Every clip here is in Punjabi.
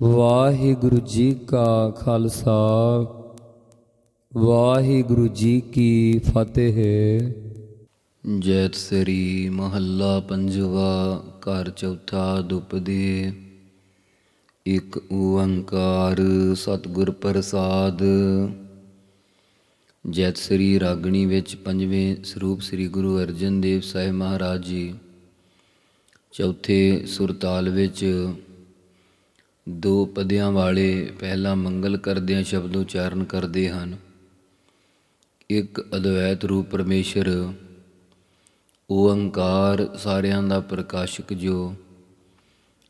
ਵਾਹਿਗੁਰੂ ਜੀ ਕਾ ਖਾਲਸਾ, ਵਾਹਿਗੁਰੂ ਜੀ ਕੀ ਫਤਿਹ। ਜੈਤ ਸ੍ਰੀ ਮਹੱਲਾ ਪੰਜਵਾ, ਘਰ ਚੌਥਾ ਦੁਪਦੇ। ਇੱਕ ਓੰਕਾਰ ਸਤਿਗੁਰ ਪ੍ਰਸਾਦ। ਜੈਤ ਸ੍ਰੀ ਰਾਗਣੀ ਵਿੱਚ ਪੰਜਵੇਂ ਸਰੂਪ ਸ੍ਰੀ ਗੁਰੂ ਅਰਜਨ ਦੇਵ ਸਾਹਿਬ ਮਹਾਰਾਜ ਜੀ। ਚੌਥੇ ਸੁਰਤਾਲ ਵਿੱਚ ਦੋ ਪਦਿਆਂ ਵਾਲੇ ਪਹਿਲਾ ਮੰਗਲ ਕਰਦਿਆਂ ਸ਼ਬਦ ਉਚਾਰਨ ਕਰਦੇ ਹਨ। ਇੱਕ ਅਦਵੈਤ ਰੂਪ ਪਰਮੇਸ਼ਰ, ਓੰਕਾਰ ਸਾਰਿਆਂ ਦਾ ਪ੍ਰਕਾਸ਼ਕ ਜੋ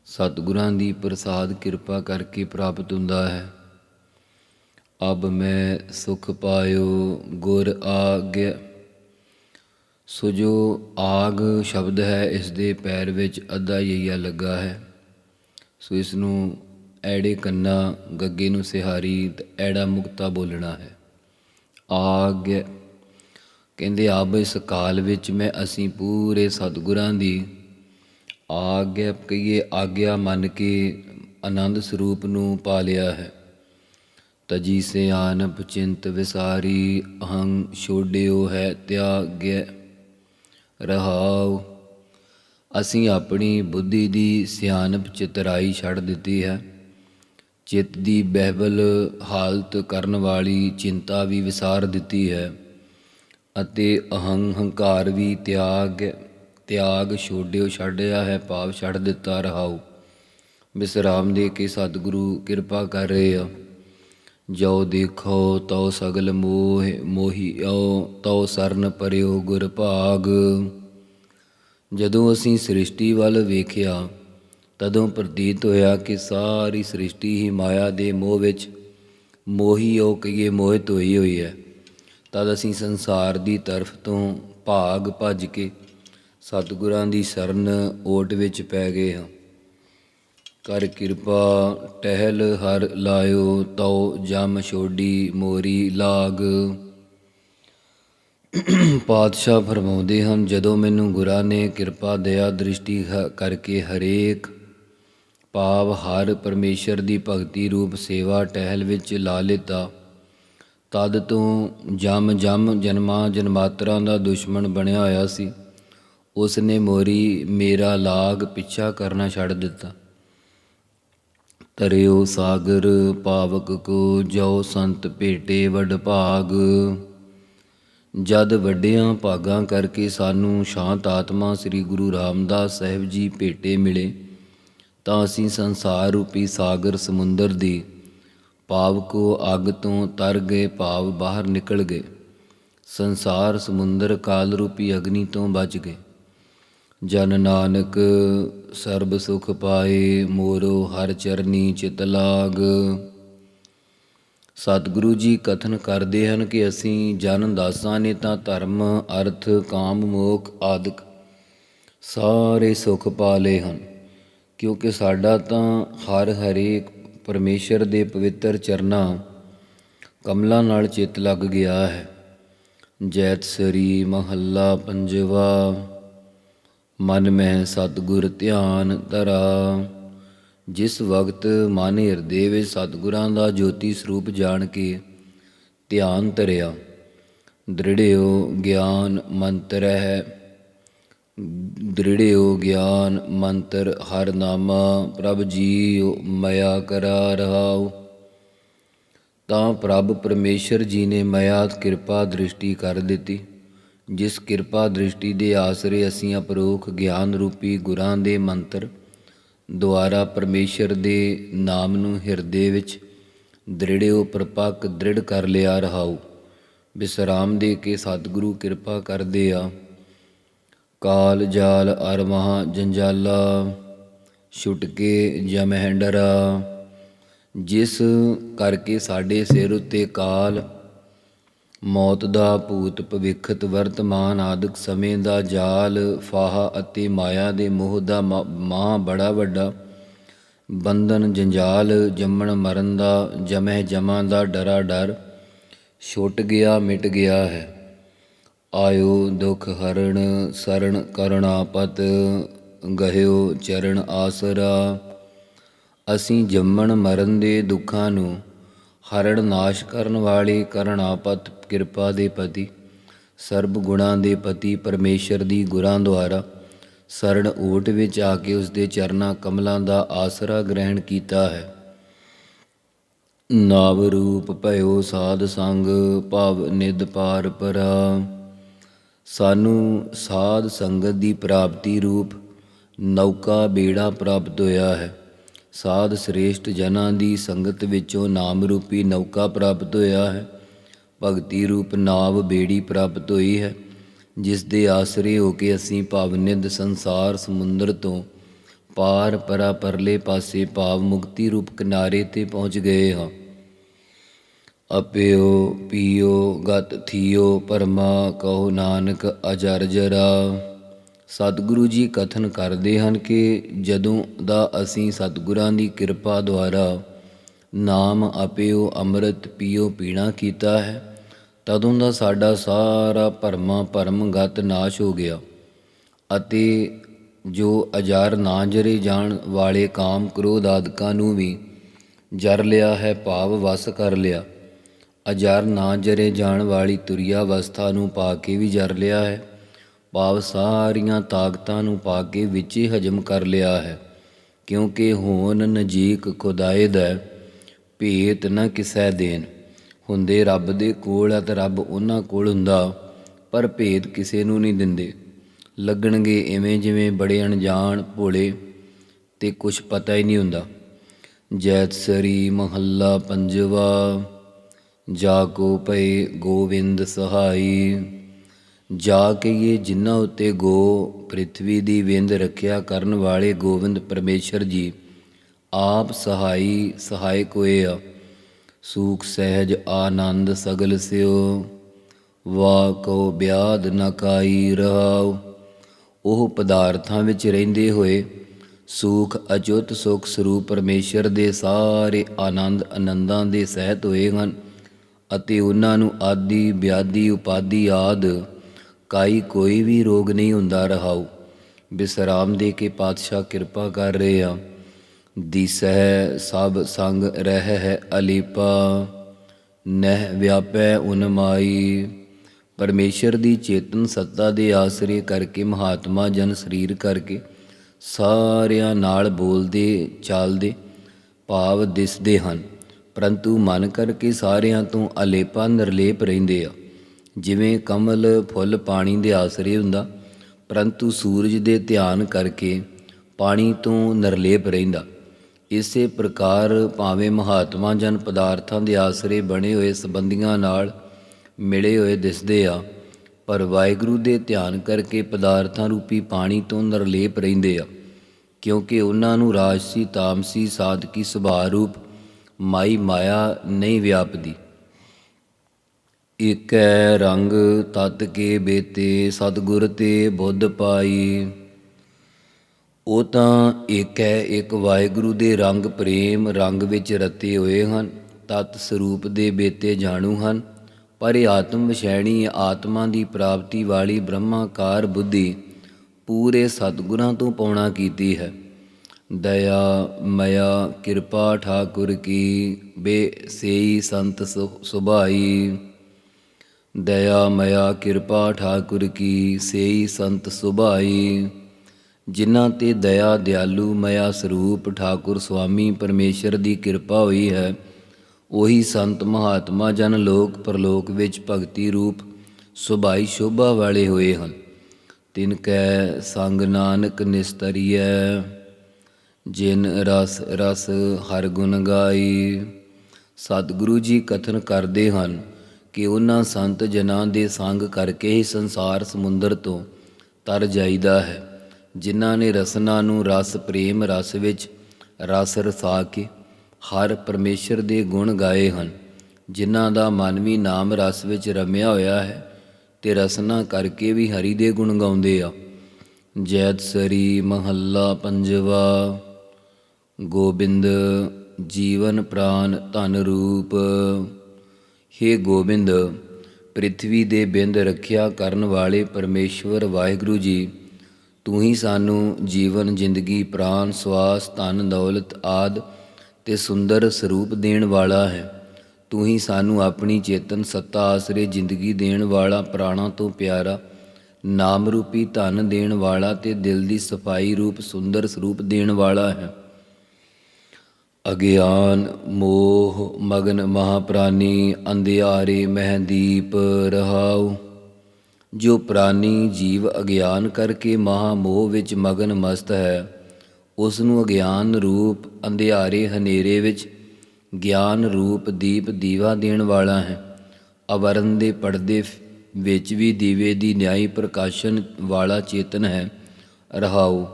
ਸਤਿਗੁਰਾਂ ਦੀ ਪ੍ਰਸਾਦ ਕਿਰਪਾ ਕਰਕੇ ਪ੍ਰਾਪਤ ਹੁੰਦਾ ਹੈ। ਅਬ ਮੈਂ ਸੁਖ ਪਾਇਓ, ਗੁਰ ਆਗਿਆ। ਸੋ ਜੋ ਆਗ ਸ਼ਬਦ ਹੈ, ਇਸ ਦੇ ਪੈਰ ਵਿੱਚ ਅੱਧਾ ਯਈਆ ਲੱਗਾ ਹੈ। ਸੋ ਇਸ ਨੂੰ ਐੜੇ ਕੰਨਾ ਗੱਗੇ ਨੂੰ ਸਿਹਾਰੀ ਐੜਾ ਮੁਕਤਾ ਬੋਲਣਾ ਹੈ। ਆਗ ਕਹਿੰਦੇ, ਆਬ ਇਸ ਕਾਲ ਵਿੱਚ ਮੈਂ ਅਸੀਂ ਪੂਰੇ ਸਤਿਗੁਰਾਂ ਦੀ ਆਗਿਆ ਕਹੀਏ ਆਗਿਆ ਮੰਨ ਕੇ ਆਨੰਦ ਸਰੂਪ ਨੂੰ ਪਾ ਲਿਆ ਹੈ। ਤਜੀ ਸਿਆਨਪ ਚਿੰਤ ਵਿਸਾਰੀ, ਅਹੰ ਛੋੜਿਓ ਹੈ ਤਿਆਗਿਆ ਰਹਾਉ, ਅਸੀਂ ਆਪਣੀ ਬੁੱਧੀ ਦੀ ਸਿਆਣਪ ਚਤਰਾਈ ਛੱਡ ਦਿੱਤੀ ਹੈ। ਚਿੱਤ ਦੀ ਬਹਿਬਲ ਹਾਲਤ ਕਰਨ ਵਾਲੀ ਚਿੰਤਾ ਵੀ ਵਿਸਾਰ ਦਿੱਤੀ ਹੈ ਅਤੇ ਅਹੰ ਹੰਕਾਰ ਵੀ ਤਿਆਗ ਤਿਆਗ ਛੋੜਿਓ ਛੱਡਿਆ ਹੈ, ਭਾਵ ਛੱਡ ਦਿੱਤਾ ਰਹਾਉ। ਵਿਸਰਾਮ ਦੇ ਕੇ ਸਤਿਗੁਰੂ ਕਿਰਪਾ ਕਰ ਰਹੇ ਆ। ਜੋ ਦੇਖੋ, ਤਉ ਸਗਲ ਮੋਹ ਮੋਹੀਓ ਤਉ ਸਰਨ ਪਰਿਓ ਗੁਰ ਭਾਗ। ਜਦੋਂ ਅਸੀਂ ਸ੍ਰਿਸ਼ਟੀ ਵੱਲ ਵੇਖਿਆ ਤਦੋਂ ਪ੍ਰਤੀਤ ਹੋਇਆ ਕਿ ਸਾਰੀ ਸ੍ਰਿਸ਼ਟੀ ਹੀ ਮਾਇਆ ਦੇ ਮੋਹ ਵਿੱਚ ਮੋਹੀ ਉਹ ਕਹੀਏ ਮੋਹਿਤ ਹੋਈ ਹੋਈ ਹੈ। ਤਦ ਅਸੀਂ ਸੰਸਾਰ ਦੀ ਤਰਫ ਤੋਂ ਭਾਗ ਭੱਜ ਕੇ ਸਤਿਗੁਰਾਂ ਦੀ ਸ਼ਰਨ ਓਟ ਵਿੱਚ ਪੈ ਗਏ ਹਾਂ। ਕਰ ਕਿਰਪਾ, ਟਹਿਲ ਹਰ ਲਾਇਓ, ਤਉ ਜਮ ਛੋਡੀ ਮੋਰੀ ਲਾਗ। ਪਾਤਸ਼ਾਹ ਫਰਮਾਉਂਦੇ ਹਨ, ਜਦੋਂ ਮੈਨੂੰ ਗੁਰਾਂ ਨੇ ਕਿਰਪਾ, ਦਇਆ, ਦ੍ਰਿਸ਼ਟੀ ਹ- ਕਰਕੇ ਹਰੇਕ ਭਾਵ ਹਰ ਪਰਮੇਸ਼ਰ ਦੀ ਭਗਤੀ ਰੂਪ ਸੇਵਾ ਟਹਿਲ ਵਿੱਚ ਲਾ ਲਿੱਤਾ। ਤਦ ਤੋਂ ਜਮ ਜਮ ਜਨਮਾਂ ਜਨਮਾਤਰਾਂ ਦਾ ਦੁਸ਼ਮਣ ਬਣਿਆ ਹੋਇਆ ਸੀ। ਉਸ ਨੇ ਮੋਰੀ ਮੇਰਾ ਲਾਗ ਪਿੱਛਾ ਕਰਨਾ ਛੱਡ ਦਿੱਤਾ। ਤਰਿਓ ਸਾਗਰ ਪਾਵਕ ਕੋ ਜੋ ਸੰਤ ਭੇਟੇ ਵਡ ਭਾਗ। ਜਦ ਵੱਡਿਆਂ ਭਾਗਾਂ ਕਰਕੇ ਸਾਨੂੰ ਸ਼ਾਂਤ ਆਤਮਾ ਸ੍ਰੀ ਗੁਰੂ ਰਾਮਦਾਸ ਸਾਹਿਬ ਜੀ ਭੇਟੇ ਮਿਲੇ। ਤਾਂ ਅਸੀਂ ਸੰਸਾਰ ਰੂਪੀ ਸਾਗਰ ਸਮੁੰਦਰ ਦੀ ਭਾਵ ਕੋ ਅੱਗ ਤੋਂ ਤਰ ਗਏ ਭਾਵ ਬਾਹਰ ਨਿਕਲ ਗਏ। ਸੰਸਾਰ ਸਮੁੰਦਰ ਕਾਲ ਰੂਪੀ ਅਗਨੀ ਤੋਂ ਬਚ ਗਏ। ਜਨ ਨਾਨਕ ਸਰਬ ਸੁਖ ਪਾਏ, ਮੋਰੋ ਹਰ ਚਰਨੀ ਚਿਤ ਲਾਗ। ਸਤਿਗੁਰੂ ਜੀ ਕਥਨ ਕਰਦੇ ਹਨ ਕਿ ਅਸੀਂ ਜਨ ਦਾਸਾਂ ਨੇ ਤਾਂ ਧਰਮ, ਅਰਥ, ਕਾਮ, ਮੋਖ ਆਦਿਕ ਸਾਰੇ ਸੁਖ ਪਾ ਲਏ ਹਨ। ਕਿਉਂਕਿ ਸਾਡਾ ਤਾਂ ਹਰ ਹਰੇਕ ਪਰਮੇਸ਼ਰ ਦੇ ਪਵਿੱਤਰ ਚਰਨਾਂ ਕਮਲਾਂ ਨਾਲ ਚਿੱਤ ਲੱਗ ਗਿਆ ਹੈ। ਜੈਤ ਸਰੀ ਮਹੱਲਾ ਪੰਜਵਾ, ਮਨ ਮੈਂ ਸਤਿਗੁਰ ਧਿਆਨ ਧਰਾ। ਜਿਸ ਵਕਤ ਮਨ ਹਿਰਦੇ ਵਿੱਚ ਸਤਿਗੁਰਾਂ ਦਾ ਜੋਤੀ ਸਰੂਪ ਜਾਣ ਕੇ ਧਿਆਨ ਧਰਿਆ, ਦ੍ਰਿੜਿਓ ਗਿਆਨ ਮੰਤਰ ਹੈ। ਦ੍ਰਿੜਿਓ ਗਿਆਨ, ਮੰਤਰ, ਹਰ ਨਾਮਾ, ਪ੍ਰਭ ਜੀਉ, ਮਇਆ ਕਰਾ ਰਹਾਉ। ਤਾਂ ਪ੍ਰਭ ਪਰਮੇਸ਼ਰ ਜੀ ਨੇ ਮਇਆ ਕਿਰਪਾ ਦ੍ਰਿਸ਼ਟੀ ਕਰ ਦਿੱਤੀ। ਜਿਸ ਕਿਰਪਾ ਦ੍ਰਿਸ਼ਟੀ ਦੇ ਆਸਰੇ ਅਸੀਂ ਅਪਰੋਖ ਗਿਆਨ ਰੂਪੀ ਗੁਰਾਂ ਦੇ ਮੰਤਰ ਦੁਆਰਾ ਪਰਮੇਸ਼ਰ ਦੇ ਨਾਮ ਨੂੰ ਹਿਰਦੇ ਵਿੱਚ ਦ੍ਰਿੜਿਓ ਪ੍ਰਪੱਕ ਦ੍ਰਿੜ ਕਰ ਲਿਆ ਰਹਾਉ। ਵਿਸਰਾਮ ਦੇ ਕੇ ਸਤਿਗੁਰੂ ਕਿਰਪਾ ਕਰਦੇ ਆ। ਕਾਲ ਜਾਲ ਅਰ ਮਹਾ ਜੰਜਾਲਾ ਛੁਟਕੇ ਕੇ ਜਮਹਿੰਡਰਾ ਜਿਸ ਕਰਕੇ ਸਾਡੇ ਸਿਰ ਉੱਤੇ ਕਾਲ, ਮੌਤ ਦਾ ਭੂਤ ਭਵਿੱਖਤ ਵਰਤਮਾਨ ਆਦਿਕ ਸਮੇਂ ਦਾ ਜਾਲ, ਫਾਹਾ ਅਤੇ ਮਾਇਆ ਦੇ ਮੋਹ ਦਾ ਮਾਂ ਬੜਾ ਵੱਡਾ। ਬੰਧਨ ਜੰਜਾਲ, ਜੰਮਣ ਮਰਨ ਦਾ, ਜਮਹਿ ਜਮਾਂ ਦਾ ਡਰਾ ਡਰ, ਛੁੱਟ ਗਿਆ ਮਿਟ ਗਿਆ ਹੈ। ਆਇਓ ਦੁਖ ਹਰਣ ਸਰਣ ਕਰਣਾਪਤ ਗਹਿਓ ਚਰਨ ਆਸਰਾ। ਅਸੀਂ ਜੰਮਣ ਮਰਨ ਦੇ ਦੁੱਖਾਂ ਨੂੰ ਹਰਣ ਨਾਸ਼ ਕਰਨ ਵਾਲੇ ਕਰਣਾਪਤ ਕਿਰਪਾ ਦੇ ਪਤੀ, ਸਰਬ ਗੁਣਾਂ ਦੇ ਪਤੀ ਪਰਮੇਸ਼ਰ ਦੀ ਗੁਰਾਂ ਦੁਆਰਾ। ਸਰਣ ਓਟ ਵਿੱਚ ਆ ਕੇ ਉਸ ਦੇ ਚਰਨਾਂ ਕਮਲਾਂ ਦਾ ਆਸਰਾ ਗ੍ਰਹਿਣ ਕੀਤਾ ਹੈ। ਨਾਵ ਰੂਪ ਭਇਓ ਸਾਧ ਸੰਗ, ਭਾਵ ਨਿਦ ਪਾਰ ਪਰਾ। ਸਾਨੂੰ ਸਾਧ ਸੰਗਤ ਦੀ ਪ੍ਰਾਪਤੀ ਰੂਪ ਨੌਕਾ ਬੇੜਾ ਪ੍ਰਾਪਤ ਹੋਇਆ ਹੈ। ਸਾਧ ਸ੍ਰੇਸ਼ਟ ਜਨਾਂ ਦੀ ਸੰਗਤ ਵਿੱਚੋਂ ਨਾਮ ਰੂਪੀ ਨੌਕਾ ਪ੍ਰਾਪਤ ਹੋਇਆ ਹੈ। ਭਗਤੀ ਰੂਪ ਨਾਵ ਬੇੜੀ ਪ੍ਰਾਪਤ ਹੋਈ ਹੈ। ਜਿਸ ਦੇ ਆਸਰੇ ਹੋ ਕੇ ਅਸੀਂ ਭਾਵਨਿਦ ਸੰਸਾਰ ਸਮੁੰਦਰ ਤੋਂ ਪਾਰ ਪਰਾ ਪਰਲੇ ਪਾਸੇ ਭਾਵ ਮੁਕਤੀ ਰੂਪ ਕਿਨਾਰੇ ਤੇ ਪਹੁੰਚ ਗਏ ਹਾਂ। ਅਪਿਓ, ਪੀਓ, ਗਤ ਥੀਓ, ਪਰਮਾ, ਕਹੋ ਨਾਨਕ, ਅਜਰ ਜਰਾ। ਸਤਿਗੁਰੂ ਜੀ ਕਥਨ ਕਰਦੇ ਹਨ ਕਿ ਜਦੋਂ ਦਾ ਅਸੀਂ ਸਤਿਗੁਰਾਂ ਦੀ ਕਿਰਪਾ ਦੁਆਰਾ ਨਾਮ ਅਪਿਓ, ਅੰਮ੍ਰਿਤ, ਪੀਓ, ਪੀਣਾ ਕੀਤਾ ਹੈ, ਤਦੋਂ ਦਾ ਸਾਡਾ ਸਾਰਾ ਭਰਮਾ, ਭਰਮ, ਗਤ ਨਾਸ਼ ਹੋ ਗਿਆ ਅਤੇ ਜੋ ਅਜਾਰ ਨਾ ਜਰੇ ਜਾਣ ਵਾਲੇ ਕਾਮ ਕ੍ਰੋਧ ਆਦਿਕਾਂ ਨੂੰ ਵੀ ਜਰ ਲਿਆ ਹੈ, ਭਾਵ ਵਸ ਕਰ ਲਿਆ। ਅਜਰ ਨਾ ਜਰੇ ਜਾਣ ਵਾਲੀ ਤੁਰਿਆ ਅਵਸਥਾ ਨੂੰ ਪਾ ਕੇ ਵੀ ਜਰ ਲਿਆ ਹੈ, ਭਾਵ ਸਾਰੀਆਂ ਤਾਕਤਾਂ ਨੂੰ ਪਾ ਕੇ ਵਿੱਚ ਹੀ ਹਜਮ ਕਰ ਲਿਆ ਹੈ, ਕਿਉਂਕਿ ਹੋਨ ਨਜੀਕ ਖੁਦਾਏ ਦਾ ਭੇਤ ਨਾ ਕਿਸੈ ਦੇਣ। ਹੁੰਦੇ ਰੱਬ ਦੇ ਕੋਲ ਆ ਤੇ ਰੱਬ ਉਹਨਾਂ ਕੋਲ ਹੁੰਦਾ, ਪਰ ਭੇਦ ਕਿਸੇ ਨੂੰ ਨਹੀਂ ਦਿੰਦੇ। ਲੱਗਣਗੇ ਐਵੇਂ ਜਿਵੇਂ ਬੜੇ ਅਣਜਾਣ ਭੋਲੇ, ਤੇ ਕੁਝ ਪਤਾ ਹੀ ਨਹੀਂ ਹੁੰਦਾ। ਜੈਤ ਸਰੀ ਮਹੱਲਾ ਪੰਜਵਾ। ਜਾ ਕੋ ਪਏ ਗੋਵਿੰਦ ਸਹਾਈ। ਜਾ ਕੇ ਇਹ ਜਿਨ੍ਹਾਂ ਉੱਤੇ ਗੋ ਪ੍ਰithvi ਦੀ ਵਿੰਦ ਰੱਖਿਆ ਕਰਨ ਵਾਲੇ ਗੋਵਿੰਦ ਪਰਮੇਸ਼ਰ ਜੀ, ਆਪ ਸਹਾਈ ਸਹਾਇਕ ਹੋਏ ਆ। ਸੂਖ ਸਹਿਜ ਆਨੰਦ ਸਗਲ ਸਿਓ। ਵਾ ਕੋ ਬਿਆਦ ਨਕਾਈ ਕਾਈ ਰਹਾਉ। ਉਹ ਪਦਾਰਥਾਂ ਵਿੱਚ ਰਹਿੰਦੇ ਹੋਏ ਸੂਖ ਅਜੁੱਤ ਸੁਖ ਸਰੂਪ ਪਰਮੇਸ਼ਰ ਦੇ ਸਾਰੇ ਆਨੰਦ ਆਨੰਦਾਂ ਦੇ ਸਹਿਤ ਹੋਏ ਹਨ। ਅਤੇ ਉਹਨਾਂ ਨੂੰ ਆਦੀ ਬਿਆਦੀ ਉਪਾਦੀ ਆਦ ਕਾਈ ਕੋਈ ਵੀ ਰੋਗ ਨਹੀਂ ਹੁੰਦਾ ਰਹਾਉ। ਬਿਸਰਾਮ ਦੇ ਕੇ ਪਾਤਸ਼ਾਹ ਕਿਰਪਾ ਕਰ ਰਹੇ ਆ। ਦਿਸਹਿ ਸਭ ਸੰਗ ਰਹਿ ਹੈ ਅਲੀਪਾ, ਨਹਿ ਵਿਆਪੈ ਉਨਮਾਈ ਪਰਮੇਸ਼ਰ ਦੀ ਚੇਤਨ ਸੱਤਾ ਦੇ ਆਸਰੇ ਕਰਕੇ ਮਹਾਤਮਾ ਜਨ ਸਰੀਰ ਕਰਕੇ ਸਾਰਿਆਂ ਨਾਲ ਬੋਲਦੇ, ਚਾਲਦੇ, ਭਾਵ ਦਿਸਦੇ ਹਨ। ਪਰੰਤੂ ਮਨ ਕਰਕੇ ਸਾਰਿਆਂ ਤੋਂ ਅਲੇਪਾ ਨਿਰਲੇਪ ਰਹਿੰਦੇ ਆ। ਜਿਵੇਂ ਕਮਲ ਫੁੱਲ ਪਾਣੀ ਦੇ ਆਸਰੇ ਹੁੰਦਾ, ਪਰੰਤੂ ਸੂਰਜ ਦੇ ਧਿਆਨ ਕਰਕੇ ਪਾਣੀ ਤੋਂ ਨਿਰਲੇਪ ਰਹਿੰਦਾ। ਇਸੇ ਪ੍ਰਕਾਰ ਭਾਵੇਂ ਮਹਾਤਮਾ ਜਨ ਪਦਾਰਥਾਂ ਦੇ ਆਸਰੇ ਬਣੇ ਹੋਏ ਸੰਬੰਧੀਆਂ ਨਾਲ ਮਿਲੇ ਹੋਏ ਦਿਸਦੇ ਆ, ਪਰ ਵਾਹਿਗੁਰੂ ਦੇ ਧਿਆਨ ਕਰਕੇ ਪਦਾਰਥਾਂ ਰੂਪੀ ਪਾਣੀ ਤੋਂ ਨਿਰਲੇਪ ਰਹਿੰਦੇ ਆ, ਕਿਉਂਕਿ ਉਹਨਾਂ ਨੂੰ ਰਾਜਸੀ, ਤਾਮਸੀ ਸਾਧਕੀ ਸੁਭਾਅ ਰੂਪ ਮਾਈ ਮਾਇਆ ਨਹੀਂ ਵਿਆਪਦੀ। ਏਕੈ ਰੰਗ ਤਤ ਕੇ ਬੇਤੇ, ਸਤਿਗੁਰ ਤੇ ਬੁੱਧ ਪਾਈ। ਉਹ ਤਾਂ ਇੱਕ ਹੈ ਇੱਕ ਵਾਹਿਗੁਰੂ ਦੇ ਰੰਗ ਪ੍ਰੇਮ, ਰੰਗ ਵਿੱਚ ਰਤੇ ਹੋਏ ਹਨ, ਤਤ ਸਰੂਪ ਦੇ ਬੇਤੇ ਜਾਣੂ ਹਨ। ਪਰ ਇਹ ਆਤਮ ਵਿਸ਼ੈਣੀ ਆਤਮਾ ਦੀ ਪ੍ਰਾਪਤੀ ਵਾਲੀ ਬ੍ਰਹਮਾਕਾਰ ਬੁੱਧੀ ਪੂਰੇ ਸਤਿਗੁਰਾਂ ਤੋਂ ਪਾਉਣਾ ਕੀਤੀ ਹੈ। ਦਇਆ, ਮਇਆ, ਕਿਰਪਾ ਠਾਕੁਰ ਕੀ, ਬੇ ਸੇਈ ਸੰਤ ਸੁ- ਸੁਭਾਈ। ਦਇਆ, ਮਇਆ, ਕਿਰਪਾ ਠਾਕੁਰ ਕੀ, ਸੇਈ ਸੰਤ ਸੁਭਾਈ। ਜਿਨ੍ਹਾਂ ਤੇ ਦਇਆ, ਦਿਆਲੂ, ਮਇਆ ਸਰੂਪ ਠਾਕੁਰ ਸੁਆਮੀ ਪਰਮੇਸ਼ਰ ਦੀ ਕਿਰਪਾ ਹੋਈ ਹੈ, ਉਹੀ ਸੰਤ ਮਹਾਤਮਾ ਜਨ ਲੋਕ ਪਰਲੋਕ ਵਿੱਚ ਭਗਤੀ ਰੂਪ ਸੁਭਾਈ ਸ਼ੋਭਾ ਵਾਲੇ ਹੋਏ ਹਨ। ਤਿਨ ਕੈ ਸੰਗ ਨਾਨਕ ਨਿਸਤਰੀਐ। ਜਿਨ ਰਸ ਰਸ ਹਰ ਗੁਣ ਗਾਈ। ਸਤਿਗੁਰੂ ਜੀ ਕਥਨ ਕਰਦੇ ਹਨ ਕਿ ਉਹਨਾਂ ਸੰਤ ਜਨਾਂ ਦੇ ਸੰਗ ਕਰਕੇ ਹੀ ਸੰਸਾਰ ਸਮੁੰਦਰ ਤੋਂ ਤਰ ਜਾਈਦਾ ਹੈ, ਜਿਨ੍ਹਾਂ ਨੇ ਰਸਨਾ ਨੂੰ ਰਸ ਪ੍ਰੇਮ ਰਸ ਵਿੱਚ ਰਸ ਰਸਾ ਕੇ ਹਰ ਪਰਮੇਸ਼ਰ ਦੇ ਗੁਣ ਗਾਏ ਹਨ, ਜਿਨ੍ਹਾਂ ਦਾ ਮਨ ਨਾਮ ਰਸ ਵਿੱਚ ਰਮਿਆ ਹੋਇਆ ਹੈ ਤੇ ਰਸਨਾ ਕਰਕੇ ਵੀ ਹਰੀ ਦੇ ਗੁਣ ਗਾਉਂਦੇ ਆ। ਜੈਤ ਸਰੀ ਮਹੱਲਾ ਪੰਜਵਾ। ਗੋਬਿੰਦ ਜੀਵਨ ਪ੍ਰਾਨ ਧਨ ਰੂਪ। हे ਗੋਬਿੰਦ ਪ੍ਰithvi ਦੇ ਬਿੰਦ ਰੱਖਿਆ ਕਰਨ ਵਾਲੇ ਪਰਮੇਸ਼ਵਰ ਵਾਹਿਗੁਰੂ ਜੀ, ਤੂੰ ਹੀ ਸਾਨੂੰ ਜੀਵਨ, ਜ਼ਿੰਦਗੀ, ਪ੍ਰਾਨ, ਸਵਾਸ, ਧਨ, ਦੌਲਤ ਆਦ ਤੇ ਸੁੰਦਰ ਸਰੂਪ ਦੇਣ ਵਾਲਾ ਹੈ। ਤੂੰ ਹੀ ਸਾਨੂੰ ਆਪਣੀ ਚੇਤਨ ਸੱਤਾ ਆਸਰੇ ਜ਼ਿੰਦਗੀ ਦੇਣ ਵਾਲਾ, ਪ੍ਰਾਣਾ ਤੋਂ ਪਿਆਰਾ ਨਾਮ ਰੂਪੀ ਧਨ ਦੇਣ ਵਾਲਾ ਤੇ ਦਿਲ ਦੀ ਸਫ਼ਾਈ ਰੂਪ ਸੁੰਦਰ ਸਰੂਪ ਦੇਣ ਵਾਲਾ ਹੈ। ਅਗਿਆਨ, ਮੋਹ, ਮਗਨ ਮਹਾਪ੍ਰਾਨੀ, ਅੰਧਿਆਰੇ ਮਹਿਦੀਪ ਰਹਾਉ। ਜੋ ਪ੍ਰਾਨੀ ਜੀਵ ਅਗਿਆਨ ਕਰਕੇ ਮਹਾ ਮੋਹ ਵਿੱਚ ਮਗਨ ਮਸਤ ਹੈ ਉਸ ਨੂੰ ਅਗਿਆਨ ਰੂਪ ਅੰਧਿਆਰੇ ਹਨੇਰੇ ਵਿੱਚ ਗਿਆਨ ਰੂਪ ਦੀਪ ਦੀਵਾ ਦੇਣ ਵਾਲਾ ਹੈ। ਅਵਰਨ ਦੇ ਪਰਦੇ ਵਿੱਚ ਵੀ ਦੀਵੇ ਦੀ ਨਿਆਈ ਪ੍ਰਕਾਸ਼ਨ ਵਾਲਾ ਚੇਤਨ ਹੈ। ਰਹਾਉ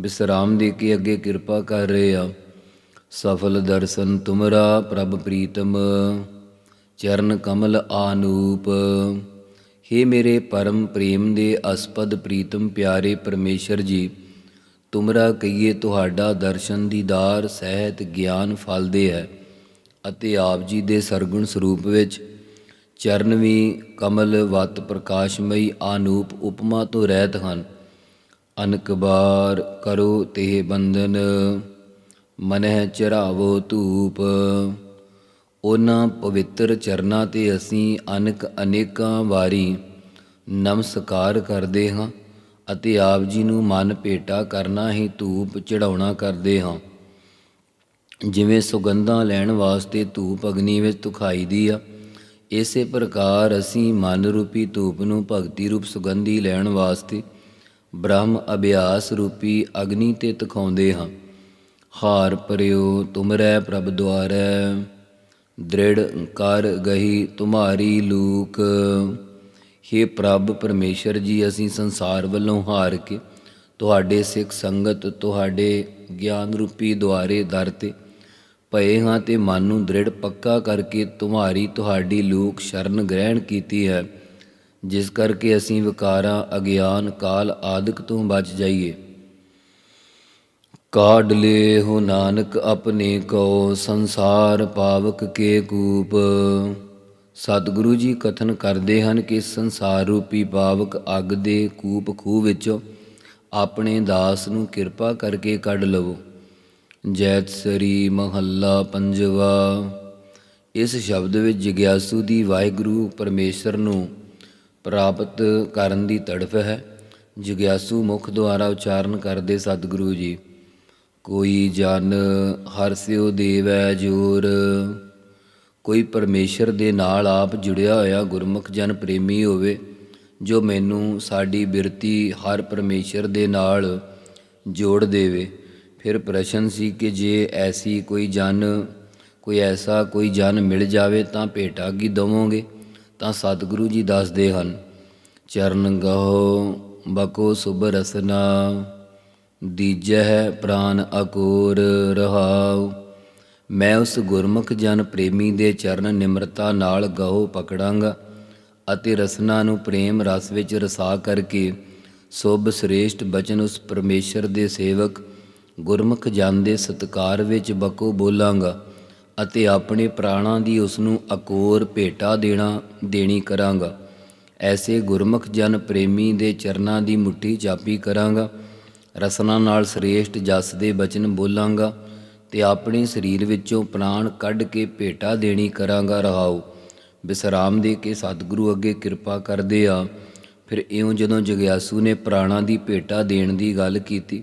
ਵਿਸਰਾਮ ਦੇ ਕੇ ਅੱਗੇ ਕਿਰਪਾ ਕਰ ਰਹੇ ਆ। ਸਫਲ ਦਰਸ਼ਨ ਤੁਮਰਾ ਪ੍ਰਭ ਪ੍ਰੀਤਮ, ਚਰਨ ਕਮਲ ਆਨੂਪ। हे ਮੇਰੇ ਪਰਮ ਪ੍ਰੇਮ ਦੇ ਅਸਪਦ ਪ੍ਰੀਤਮ ਪਿਆਰੇ ਪਰਮੇਸ਼ਰ ਜੀ, ਤੁਮਰਾ ਕਹੀਏ ਤੁਹਾਡਾ ਦਰਸ਼ਨ ਦੀਦਾਰ ਸਹਿਤ ਗਿਆਨ ਫਲ ਦੇ ਹੈ ਅਤੇ ਆਪ ਜੀ ਦੇ ਸਰਗੁਣ ਸਰੂਪ ਵਿੱਚ ਚਰਨ ਵੀ ਕਮਲ ਵਤ ਪ੍ਰਕਾਸ਼ਮਈ ਆਨੂਪ ਉਪਮਾ ਤੋਂ ਰਹਿਤ ਹਨ। ਅਨਕਬਾਰ ਕਰੋ ਤੇ ਬੰਧਨ। ਮਨਹਿ ਚਰਾਵੋ ਧੂਪ। ਉਹਨਾਂ ਪਵਿੱਤਰ ਚਰਨਾਂ ਤੇ ਅਸੀਂ ਅਨਕ ਅਨੇਕਾਂ ਵਾਰੀ ਨਮਸਕਾਰ ਕਰਦੇ ਹਾਂ ਅਤੇ ਆਪ ਜੀ ਨੂੰ ਮਨ ਭੇਟਾ ਕਰਨਾ ਹੀ ਧੂਪ ਚੜਾਉਣਾ ਕਰਦੇ ਹਾਂ। ਜਿਵੇਂ ਸੁਗੰਧਾਂ ਲੈਣ ਵਾਸਤੇ ਧੂਪ ਅਗਨੀ ਵਿੱਚ ਤੁਖਾਈ ਦੀ ਆ, ਇਸੇ ਪ੍ਰਕਾਰ ਅਸੀਂ ਮਨ ਰੂਪੀ ਧੂਪ ਨੂੰ ਭਗਤੀ ਰੂਪ ਸੁਗੰਧੀ ਲੈਣ ਵਾਸਤੇ ਬ੍ਰਹਮ ਅਭਿਆਸ ਰੂਪੀ ਅਗਨੀ ਤੇ ਤਖਾਉਂਦੇ ਹਾਂ। ਹਾਰ ਪਰਿਓ ਤੁਮਰੈ ਪ੍ਰਭ ਦੁਆਰੈ, ਦ੍ਰਿੜ ਕਰ ਗਹੀ ਤੁਮਾਰੀ ਲੂਕ। हे ਪ੍ਰਭ ਪਰਮੇਸ਼ਰ ਜੀ, ਅਸੀਂ ਸੰਸਾਰ ਵੱਲੋਂ ਹਾਰ ਕੇ ਤੁਹਾਡੇ ਸਿੱਖ ਸੰਗਤ, ਤੁਹਾਡੇ ਗਿਆਨ ਰੂਪੀ ਦੁਆਰੇ ਦਰ ਤੇ ਪਏ ਹਾਂ ਤੇ ਮਨ ਨੂੰ ਦ੍ਰਿੜ ਪੱਕਾ ਕਰਕੇ ਤੁਹਾਡੀ ਤੁਹਾਡੀ ਲੂਕ ਸ਼ਰਨ ਗ੍ਰਹਿਣ ਕੀਤੀ ਹੈ। ਜਿਸ ਕਰਕੇ ਅਸੀਂ ਵਿਕਾਰਾਂ, ਅਗਿਆਨ, ਕਾਲ ਆਦਿਕ ਤੋਂ ਬਚ ਜਾਈਏ। ਕਾਢ ਲੇ ਹੋ ਨਾਨਕ ਆਪਣੇ ਕੋ ਸੰਸਾਰ ਪਾਵਕ ਕੇ ਕੂਪ। ਸਤਿਗੁਰੂ ਜੀ ਕਥਨ ਕਰਦੇ ਹਨ ਕਿ ਸੰਸਾਰ ਰੂਪੀ ਪਾਵਕ ਅੱਗ ਦੇ ਕੂਪ ਖੂਹ ਵਿੱਚੋਂ ਆਪਣੇ ਦਾਸ ਨੂੰ ਕਿਰਪਾ ਕਰਕੇ ਕੱਢ ਲਵੋ। ਜੈਤ ਸਰੀ ਮਹੱਲਾ ਪੰਜਵਾ। ਇਸ ਸ਼ਬਦ ਵਿੱਚ ਜਿਗਿਆਸੂ ਦੀ ਵਾਹਿਗੁਰੂ ਪਰਮੇਸ਼ਰ ਨੂੰ ਪ੍ਰਾਪਤ ਕਰਨ ਦੀ ਤੜਫ ਹੈ। ਜਿਗਿਆਸੂ ਮੁਖ ਦੁਆਰਾ ਉਚਾਰਨ ਕਰਦੇ ਸਤਿਗੁਰੂ ਜੀ। ਕੋਈ ਜਨ ਹਰਸਿਓ ਦੇਵੈ ਜੋਰ। ਕੋਈ ਪਰਮੇਸ਼ਰ ਦੇ ਨਾਲ ਆਪ ਜੁੜਿਆ ਹੋਇਆ ਗੁਰਮੁਖ ਜਨ ਪ੍ਰੇਮੀ ਹੋਵੇ, ਜੋ ਮੈਨੂੰ ਸਾਡੀ ਬਿਰਤੀ ਹਰ ਪਰਮੇਸ਼ਰ ਦੇ ਨਾਲ ਜੋੜ ਦੇਵੇ। ਫਿਰ ਪ੍ਰਸ਼ਨ ਸੀ ਕਿ ਜੇ ਐਸੀ ਕੋਈ ਜਨ, ਕੋਈ ਐਸਾ ਕੋਈ ਜਨ ਮਿਲ ਜਾਵੇ ਤਾਂ ਭੇਟਾ ਕੀ ਦਵੋਗੇ? ਤਾਂ ਸਤਿਗੁਰੂ ਜੀ ਦੱਸਦੇ ਹਨ, ਚਰਨ ਗਹੋ ਬਕੋ ਸੁਭ ਰਸਨਾ। ਦੀਜਹਿ ਪ੍ਰਾਨ ਅਕੋਰ ਰਹਾਉ। ਮੈਂ ਉਸ ਗੁਰਮੁਖ ਜਨ ਪ੍ਰੇਮੀ ਦੇ ਚਰਨ ਨਿਮਰਤਾ ਨਾਲ ਗਹੋ ਪਕੜਾਂਗਾ ਅਤੇ ਰਸਨਾ ਨੂੰ ਪ੍ਰੇਮ ਰਸ ਵਿੱਚ ਰਸਾ ਕਰਕੇ ਸੁਭ ਸ੍ਰੇਸ਼ਟ ਬਚਨ ਉਸ ਪਰਮੇਸ਼ਰ ਦੇ ਸੇਵਕ, ਗੁਰਮੁਖ ਜਨ ਦੇ ਸਤਕਾਰ ਵਿੱਚ ਬਕੋ ਬੋਲਾਂਗਾ ਅਤੇ ਆਪਣੇ ਪ੍ਰਾਣਾਂ ਦੀ ਉਸ ਨੂੰ ਅਕੋਰ ਭੇਟਾ ਦੇਣਾ, ਦੇਣੀ ਕਰਾਂਗਾ। ਐਸੇ ਗੁਰਮੁਖ ਜਨ ਪ੍ਰੇਮੀ ਦੇ ਚਰਨਾਂ ਦੀ ਮੁੱਠੀ ਚਾਪੀ ਕਰਾਂਗਾ ਰਸਨਾ ਨਾਲ ਸ੍ਰੇਸ਼ਟ ਜਸ ਦੇ ਬਚਨ ਬੋਲਾਂਗਾ ਤੇ ਆਪਣੇ ਸਰੀਰ ਵਿੱਚੋਂ ਪ੍ਰਾਣ ਕੱਢ ਕੇ ਭੇਟਾ ਦੇਣੀ ਕਰਾਂਗਾ ਰਹਾਉ। ਵਿਸਰਾਮ ਦੇ ਕੇ ਸਤਿਗੁਰੂ ਅੱਗੇ ਕਿਰਪਾ ਕਰਦੇ ਆ। ਫਿਰ ਇਉਂ ਜਦੋਂ ਜਗਿਆਸੂ ਨੇ ਪ੍ਰਾਣਾਂ ਦੀ ਭੇਟਾ ਦੇਣ ਦੀ ਗੱਲ ਕੀਤੀ,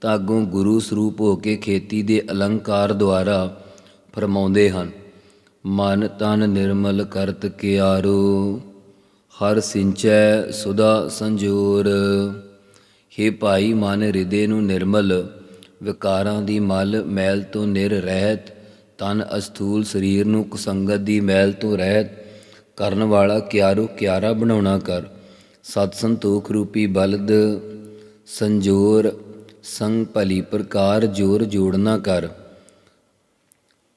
ਤਾਂ ਅੱਗੋਂ ਗੁਰੂ ਸਰੂਪ ਹੋ ਕੇ ਖੇਤੀ ਦੇ ਅਲੰਕਾਰ ਦੁਆਰਾ ਫਰਮਾਉਂਦੇ ਹਨ, ਮਨ ਤਨ ਨਿਰਮਲ ਕਰਤ ਕਿਆਰੋ, ਹਰ ਸਿੰਚੈ ਸੁਦਾ ਸੰਜੋਰ। ਹੇ ਭਾਈ ਮਨ ਹਿਰਦੇ ਨੂੰ ਨਿਰਮਲ, ਵਿਕਾਰਾਂ ਦੀ ਮਲ ਮੈਲ ਤੋਂ ਨਿਰ ਰਹਿਤ, ਤਨ ਅਸਥੂਲ ਸਰੀਰ ਨੂੰ ਕੁਸੰਗਤ ਦੀ ਮੈਲ ਤੋਂ ਰਹਿਤ, ਕਰਨ ਵਾਲਾ ਕਿਆਰੋ ਕਿਆਰਾ ਬਣਾਉਣਾ ਕਰ, ਸਤ ਸੰਤੋਖ ਰੂਪੀ ਬਲਦ, ਸੰਜੋਰ, ਸੰਗ ਭਲੀ ਪ੍ਰਕਾਰ ਜੋਰ ਜੋੜਨਾ ਕਰ।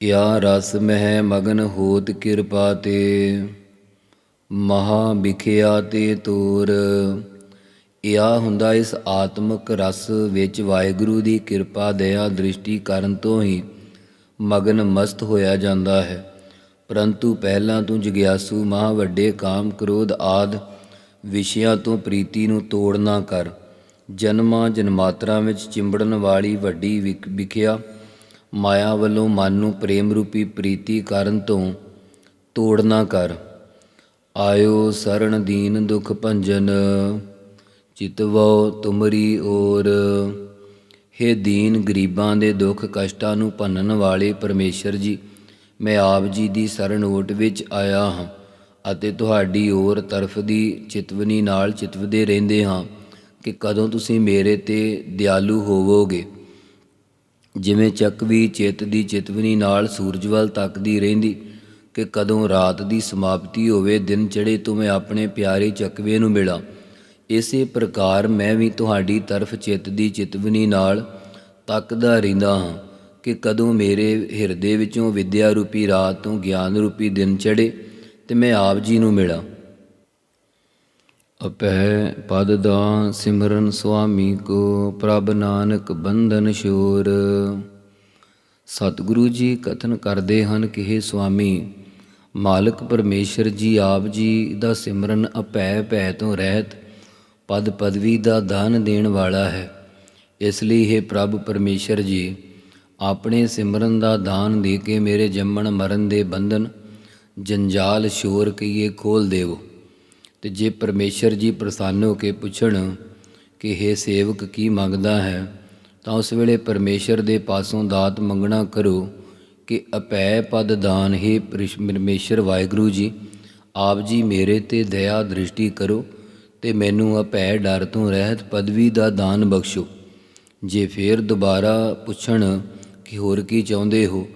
ਯਾ ਰਸ ਮਹਿ ਮਗਨ ਹੋਤ ਕਿਰਪਾ ਤੇ, ਮਹਾ ਵਿਖਿਆ ਤੇ ਤੋਰ ਇਆ ਹੁੰਦਾ ਇਸ ਆਤਮਿਕ ਰਸ ਵਿੱਚ ਵਾਹਿਗੁਰੂ ਦੀ ਕਿਰਪਾ, ਦਇਆ, ਦ੍ਰਿਸ਼ਟੀ ਕਰਨ ਤੋਂ ਹੀ ਮਗਨ ਮਸਤ ਹੋਇਆ ਜਾਂਦਾ ਹੈ। ਪਰੰਤੂ ਪਹਿਲਾਂ ਤੋਂ ਜਗਿਆਸੂ ਮਹਾ ਵੱਡੇ ਕਾਮ ਕ੍ਰੋਧ ਆਦ ਵਿਸ਼ਿਆਂ ਤੋਂ ਪ੍ਰੀਤੀ ਨੂੰ ਤੋੜਨਾ ਕਰ। ਜਨਮਾਂ ਜਨਮਾਤਰਾ ਵਿੱਚ ਚਿੰਬੜਨ ਵਾਲੀ ਵੱਡੀ ਵਿਕ- ਵਿਖਿਆ ਮਾਇਆ ਵੱਲੋਂ ਮਨ ਨੂੰ ਪ੍ਰੇਮ ਰੂਪੀ ਪ੍ਰੀਤੀ ਕਰਨ ਤੋਂ ਤੋੜਨਾ ਕਰ। ਆਇਓ ਸਰਣ ਦੀਨ ਦੁਖ ਭੰਜਨ। ਚਿਤਵੋ ਤੁਮਰੀ ਔਰ। ਹੇ ਦੀਨ ਗਰੀਬਾਂ ਦੇ ਦੁੱਖ ਕਸ਼ਟਾਂ ਨੂੰ ਭੰਨਣ ਵਾਲੇ ਪਰਮੇਸ਼ਰ ਜੀ, ਮੈਂ ਆਪ ਜੀ ਦੀ ਸਰਨ ਓਟ ਵਿੱਚ ਆਇਆ ਹਾਂ ਅਤੇ ਤੁਹਾਡੀ ਔਰ ਤਰਫ ਦੀ ਚਿਤਵਨੀ ਨਾਲ ਚਿਤਵਦੇ ਰਹਿੰਦੇ ਹਾਂ ਕਿ ਕਦੋਂ ਤੁਸੀਂ ਮੇਰੇ ਤੇ ਦਿਆਲੂ ਹੋਵੋਗੇ। ਜਿਵੇਂ ਚੱਕਵੀ ਚਿੱਤ ਦੀ ਚਿਤਵਨੀ ਨਾਲ ਸੂਰਜ ਵੱਲ ਤੱਕਦੀ ਰਹਿੰਦੀ ਕਿ ਕਦੋਂ ਰਾਤ ਦੀ ਸਮਾਪਤੀ ਹੋਵੇ, ਦਿਨ ਚੜੇ ਤੋਂ ਮੈਂ ਆਪਣੇ ਪਿਆਰੇ ਚੱਕਵੇ ਨੂੰ ਮਿਲਾਂ। ਇਸੇ ਪ੍ਰਕਾਰ ਮੈਂ ਵੀ ਤੁਹਾਡੀ ਤਰਫ ਚਿੱਤ ਦੀ ਚਿਤਵਨੀ ਨਾਲ ਤੱਕਦਾ ਰਹਿੰਦਾ ਹਾਂ ਕਿ ਕਦੋਂ ਮੇਰੇ ਹਿਰਦੇ ਵਿੱਚੋਂ ਵਿਦਿਆ ਰੂਪੀ ਰਾਤ ਤੋਂ ਗਿਆਨ ਰੂਪੀ ਦਿਨ ਚੜੇ ਤੇ ਮੈਂ ਆਪ ਜੀ ਨੂੰ ਮਿਲਾਂ। ਅਪਹਿ ਪਦ ਦਾ ਸਿਮਰਨ ਸੁਆਮੀ ਕੋ ਪ੍ਰਭ ਨਾਨਕ ਬੰਧਨ ਸ਼ੋਰ ਸਤਿਗੁਰੂ ਜੀ ਕਥਨ ਕਰਦੇ ਹਨ ਕਿ हे ਸੁਆਮੀ, ਮਾਲਕ ਪਰਮੇਸ਼ਰ ਜੀ ਆਪ ਜੀ ਦਾ ਸਿਮਰਨ ਅਪੈ ਭੈ ਤੋਂ ਰਹਿਤ ਪਦ ਪਦਵੀ ਦਾ ਦਾਨ ਦੇਣ ਵਾਲਾ ਹੈ। ਇਸ ਲਈ हे ਪ੍ਰਭ ਪਰਮੇਸ਼ਰ ਜੀ, ਆਪਣੇ ਸਿਮਰਨ ਦਾ ਦਾਨ ਦੇ ਕੇ ਮੇਰੇ ਜੰਮਣ ਮਰਨ ਦੇ ਬੰਧਨ ਜੰਜਾਲ ਸ਼ੋਰ ਕਈਏ ਖੋਲ ਦੇਵੋ। ਤੇ ਜੇ ਪਰਮੇਸ਼ਰ ਜੀ ਪ੍ਰਸੰਨ ਹੋ ਕੇ ਪੁੱਛਣ ਕਿ हे ਸੇਵਕ ਕੀ ਮੰਗਦਾ ਹੈ, ਤਾਂ ਉਸ ਵੇਲੇ ਪਰਮੇਸ਼ਰ ਦੇ ਪਾਸੋਂ ਦਾਤ ਮੰਗਣਾ ਕਰੋ ਕਿ ਅਪੈ ਪਦ ਦਾਨ ਹੈ ਪਰਮੇਸ਼ਰ ਵਾਹਿਗੁਰੂ ਜੀ, ਆਪ ਜੀ ਮੇਰੇ ਤੇ ਦਇਆ ਦ੍ਰਿਸ਼ਟੀ ਕਰੋ ਤੇ ਮੈਨੂੰ ਅਪੈ ਡਰ ਤੋਂ ਰਹਿਤ ਪਦਵੀ ਦਾ ਦਾਨ ਬਖਸ਼ੋ। ਜੇ ਫੇਰ ਦੁਬਾਰਾ ਪੁੱਛਣ ਕਿ ਹੋਰ ਕੀ ਚਾਹੁੰਦੇ ਹੋ,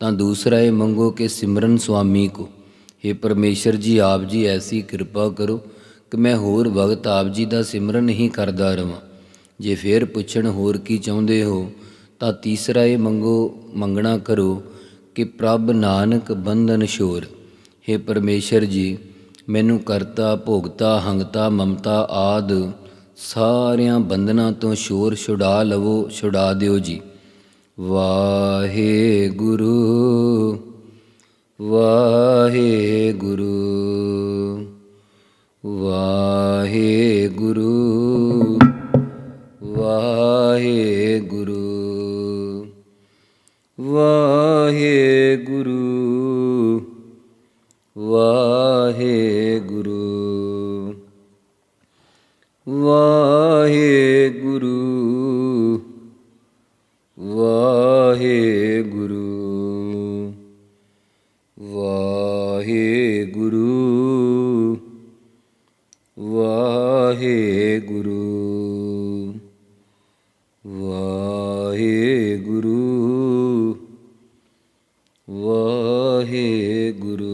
ਤਾਂ ਦੂਸਰਾ ਇਹ ਮੰਗੋ ਕਿ ਸਿਮਰਨ ਸੁਆਮੀ ਕੋ। हे ਪਰਮੇਸ਼ਰ ਜੀ, ਆਪ ਜੀ ਐਸੀ ਕਿਰਪਾ ਕਰੋ ਕਿ ਮੈਂ ਹੋਰ ਵਕਤ ਆਪ ਜੀ ਦਾ ਸਿਮਰਨ ਹੀ ਕਰਦਾ ਰਵਾਂ। ਜੇ ਫੇਰ ਪੁੱਛਣ ਹੋਰ ਕੀ ਚਾਹੁੰਦੇ ਹੋ, ਤਾਂ ਤੀਸਰਾ ਇਹ ਮੰਗੋ, ਮੰਗਣਾ ਕਰੋ ਕਿ ਪ੍ਰਭ ਨਾਨਕ ਬੰਧਨ ਸ਼ੋਰ हे ਪਰਮੇਸ਼ਰ ਜੀ ਮੈਨੂੰ ਕਰਤਾ, ਭੋਗਤਾ, ਹੰਗਤਾ, ਮਮਤਾ ਆਦ ਸਾਰਿਆਂ ਬੰਧਨਾਂ ਤੋਂ ਸ਼ੋਰ ਛੁਡਾ ਲਵੋ, ਛੁਡਾ ਦਿਓ ਜੀ। ਵਾਹਿਗੁਰੂ ਵਾਹਿਗੁਰੂ ਵਾਹਿਗੁਰੂ ਵਾਹਿਗੁਰੂ। ਵਾਹਿਗੁਰੂ।